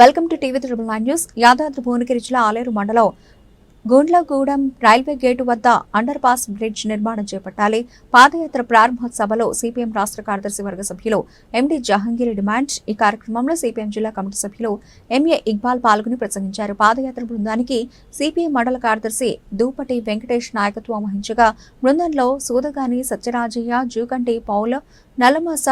Welcome to TV triple nine news. Yadadri Bhuvanagiri జిల్లా ఆలేరు మండలం Gundlagudem railway gate వద్ద under pass bridge నిర్మాణం చేపట్టాలి. పాదయాత్ర ప్రారంభోత్సవలో సిపిఎం రాష్ట్ర కార్యదర్శి వర్గ సభ్యులు ఎండి జహంగీర్ డిమాండ్. ఈ కార్యక్రమంలో సిపిఎం జిల్లా కమిటీ సభ్యులు ఎంఏ ఇక్బాల్ పాల్గొని ప్రసంగించారు. పాదయాత్ర బృందానికి సిపిఎం మండల కార్యదర్శి దూపటి వెంకటేష్ నాయకత్వం వహించగా బృందంలో సూదగాని సత్యరాజయ్య జూకంటి పౌల నలమస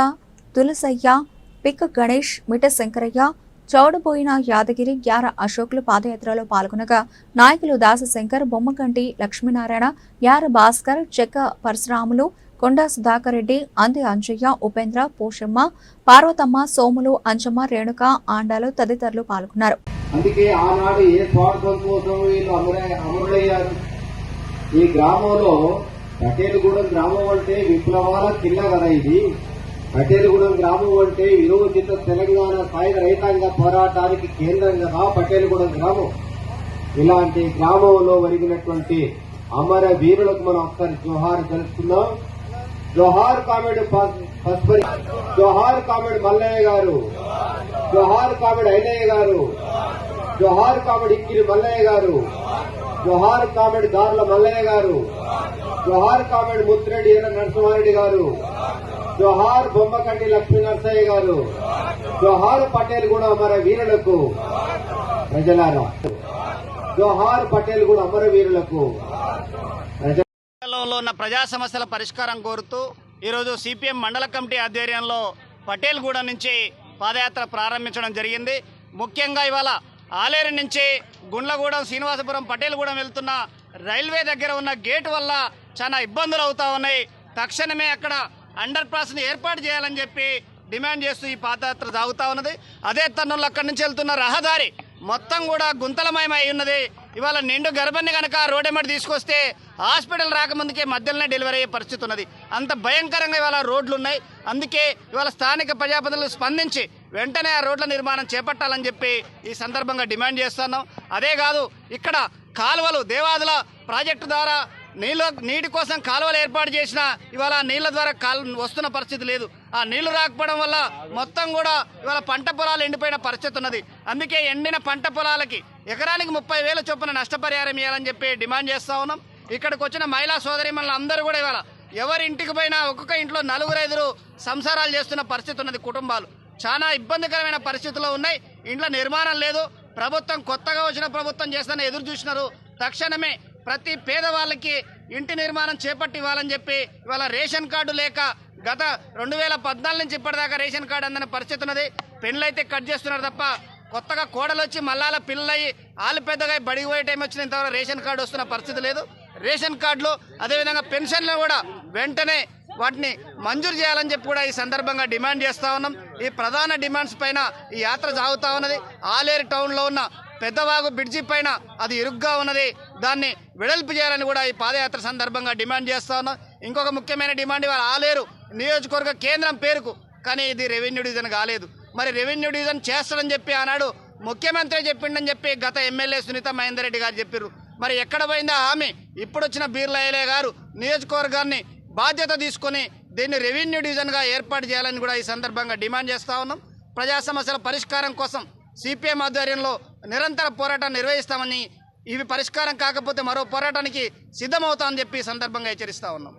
తులసయ్య పిక్క గణేష్ మిట శంకరయ్య చౌడబోయిన యాదగిరి గ్యార అశోకులు పాదయాత్రలో పాల్గొనగా నాయకులు దాసశంకర్ బొమ్మకంటి లక్ష్మీనారాయణ యార భాస్కర్ చెక్క పరశురాములు కొండా సుధాకర్ రెడ్డి అంది అంజయ్య ఉపేంద్ర పోషమ్మ పార్వతమ్మ సోములు అంజమ్మ రేణుక ఆండాలు తదితరులు పాల్గొన్నారు. అందుకే ఆనాడు ఏ స్వార్థం కోసం వీళ్ళు అమరులయ్యారు? ఈ గ్రామంలో పటేలుగూడెం గ్రామం అంటే విప్లవాల కిల్ల కదా ఇది. పటేలుగూడెం గ్రామం అంటే విరోచిత తెలంగాణ సాయుధ రైతాంగ పోరాటానికి కేంద్రం కదా పటేలుగూడెం గ్రామం. ఇలాంటి గ్రామంలో ఒరిగినటువంటి అమర వీరులకు మనం ఒకసారి జోహార్ తెలుసుకుందాం. జోహార్ కామెడ్ పస్పరి. జోహార్ కామెడ్ మల్లయ్య గారు. జోహార్ కామెడ్ ఐనయ్య గారు. జోహార్ కామెడ్ ఇక్కిరి మల్లయ్య గారు. జోహార్ కామెడ్ దార్ల మల్లయ్య గారు. జోహార్ కామెడ్ ముత్తిరెడ్డి ఎర్ర నరసింహారెడ్డి గారు. జోహార్ బొమ్మకంటి లక్ష్మీ నరసయ్య గారు. జోహార్ పటేల్ కూడా అమర వీరులకు. ప్రజలారా జోహార్ పటేల్ కూడా అమర వీరులకు. ప్రజలలో ఉన్న ప్రజా సమస్యల పరిష్కారం కోరుతూ ఈరోజు సిపిఎం మండల కమిటీ ఆధ్వర్యంలో పటేల్గూడ నుంచి పాదయాత్ర ప్రారంభించడం జరిగింది. ముఖ్యంగా ఇవాళ ఆలేరు నుంచి గుండ్లగూడెం శ్రీనివాసపురం పటేల్గూడెం వెళ్తున్న రైల్వే దగ్గర ఉన్న గేట్ వల్ల చాలా ఇబ్బందులు అవుతా ఉన్నాయి. తక్షణమే అక్కడ అండర్ పాస్ని ఏర్పాటు చేయాలని చెప్పి డిమాండ్ చేస్తూ ఈ పాదయాత్ర సాగుతూ ఉన్నది. అదే తరుణంలో అక్కడి నుంచి వెళ్తున్న రహదారి మొత్తం కూడా గుంతలమయమై ఉన్నది. ఇవాళ నిండు గర్భాన్ని కనుక రోడ్డెమ్మడి తీసుకొస్తే హాస్పిటల్ రాకముందుకే మధ్యలోనే డెలివరీ అయ్యే పరిస్థితి ఉన్నది. అంత భయంకరంగా ఇవాళ రోడ్లు ఉన్నాయి అందుకే ఇవాళ స్థానిక ప్రజాప్రతినిధులు స్పందించి వెంటనే ఆ రోడ్ల నిర్మాణం చేపట్టాలని చెప్పి ఈ సందర్భంగా డిమాండ్ చేస్తున్నాం. అదే కాదు ఇక్కడ కాలువలు దేవాదుల ప్రాజెక్టు ద్వారా నీళ్ళ నీటి కోసం కాలువలు ఏర్పాటు చేసిన ఇవాళ నీళ్ళ ద్వారా కాలు వస్తున్న పరిస్థితి లేదు. ఆ నీళ్ళు రాకపోవడం వల్ల మొత్తం కూడా ఇవాళ పంట పొలాలు ఎండిపోయిన పరిస్థితి ఉన్నది. అందుకే ఎండిన పంట పొలాలకి ఎకరానికి ముప్పై వేల చొప్పున నష్టపరిహారం ఇవ్వాలని చెప్పి డిమాండ్ చేస్తా ఉన్నాం. ఇక్కడికి వచ్చిన మహిళా సోదరి అందరూ కూడా ఇవాళ ఎవరి ఇంటికి పోయినా ఒక్కొక్క ఇంట్లో నలుగురు ఐదుగురు సంసారాలు చేస్తున్న పరిస్థితి ఉన్నది కుటుంబాలు. చాలా ఇబ్బందికరమైన పరిస్థితుల్లో ఉన్నాయి. ఇంట్లో నిర్మాణం లేదు. ప్రభుత్వం కొత్తగా వచ్చిన ప్రభుత్వం చేస్తానని ఎదురు చూసినారు. తక్షణమే ప్రతి పేదవాళ్ళకి ఇంటి నిర్మాణం చేపట్టి ఇవ్వాలని చెప్పి ఇవాళ రేషన్ కార్డు లేక గత రెండు వేల పద్నాలుగు నుంచి ఇప్పటిదాకా రేషన్ కార్డు అందని పరిస్థితి ఉన్నది. పెళ్ళైతే కట్ చేస్తున్నారు తప్ప కొత్తగా కోడలు వచ్చి మళ్ళాల పిల్లలయ్యి వాళ్ళు పెద్దగా అయి బడికి పోయే టైం వచ్చిన ఇంతవరకు రేషన్ కార్డు వస్తున్న పరిస్థితి లేదు. రేషన్ కార్డులు అదేవిధంగా పెన్షన్లు కూడా వెంటనే వాటిని మంజూరు చేయాలని చెప్పి కూడా ఈ సందర్భంగా డిమాండ్ చేస్తూ ఉన్నాం. ఈ ప్రధాన డిమాండ్స్ పైన ఈ యాత్ర సాగుతూ ఉన్నది. ఆలేరు టౌన్లో ఉన్న పెద్దవాగు బ్రిడ్జి పైన అది ఇరుగ్గా ఉన్నది. దాన్ని వెడల్పు చేయాలని కూడా ఈ పాదయాత్ర సందర్భంగా డిమాండ్ చేస్తా ఉన్నాం. ఇంకొక ముఖ్యమైన డిమాండ్ ఇవాళ ఆలేరు నియోజకవర్గ కేంద్రం పేరుకు. కానీ ఇది రెవెన్యూ డివిజన్ కాలేదు. మరి రెవెన్యూ డివిజన్ చేస్తాడని చెప్పి ఆనాడు ముఖ్యమంత్రి చెప్పిండని చెప్పి గత ఎమ్మెల్యే సునీత మహేందర్ రెడ్డి గారు చెప్పారు మరి ఎక్కడ పోయిందా హామీ? ఇప్పుడు వచ్చిన బీర్లయ్యలే గారు నియోజకవర్గాన్ని బాధ్యత తీసుకొని దీన్ని రెవెన్యూ డివిజన్గా ఏర్పాటు చేయాలని కూడా ఈ సందర్భంగా డిమాండ్ చేస్తా ఉన్నాం. ప్రజా సమస్యల పరిష్కారం కోసం సిపిఎం ఆధ్వర్యంలో నిరంతర పోరాటం నిర్వహిస్తామని ఇవి పరిష్కారం కాకపోతే మరో పోరాటానికి సిద్ధమవుతామని చెప్పి సందర్భంగా హెచ్చరిస్తా ఉన్నాం.